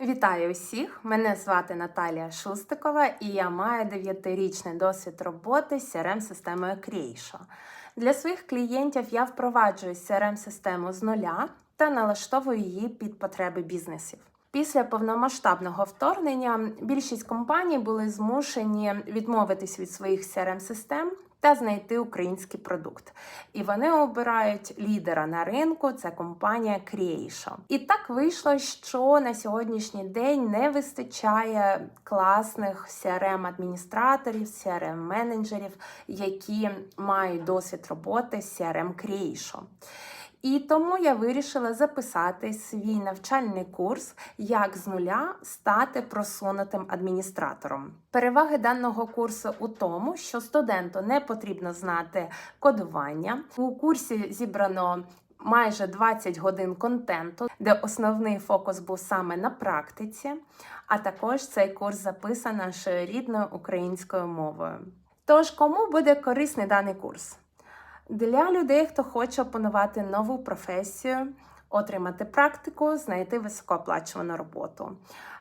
Вітаю усіх! Мене звати Наталія Шустикова і я маю 9-річний досвід роботи з CRM-системою Creation. Для своїх клієнтів я впроваджую CRM-систему з нуля та налаштовую її під потреби бізнесів. Після повномасштабного вторгнення більшість компаній були змушені відмовитись від своїх CRM-систем та знайти український продукт. І вони обирають лідера на ринку. Це компанія Creation. І так вийшло, що на сьогоднішній день не вистачає класних CRM-адміністраторів, CRM-менеджерів, які мають досвід роботи з CRM Creation. І тому я вирішила записати свій навчальний курс, як з нуля стати просунутим адміністратором. Переваги даного курсу у тому, що студенту не потрібно знати кодування. У курсі зібрано майже 20 годин контенту, де основний фокус був саме на практиці. А також цей курс записан нашою рідною українською мовою. Тож, кому буде корисний даний курс? Для людей, хто хоче опанувати нову професію, отримати практику, знайти високооплачувану роботу.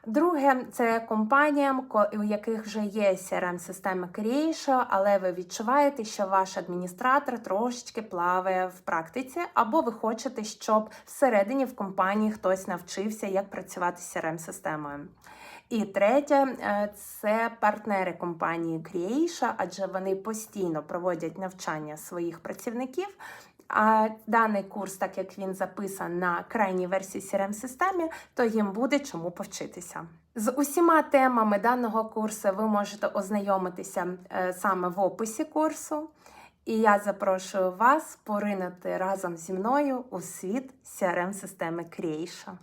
Друге, це компаніям, у яких вже є CRM-система Creation, але ви відчуваєте, що ваш адміністратор трошечки плаває в практиці, або ви хочете, щоб всередині в компанії хтось навчився, як працювати з CRM-системою. І третє е, це партнери компанії Creation, адже вони постійно проводять навчання своїх працівників. А даний курс, так як він записан на крайній версії crm системи то їм буде чому повчитися. З усіма темами даного курсу ви можете ознайомитися е, саме в описі курсу. І я запрошую вас поринути разом зі мною у світ crm системи Creation.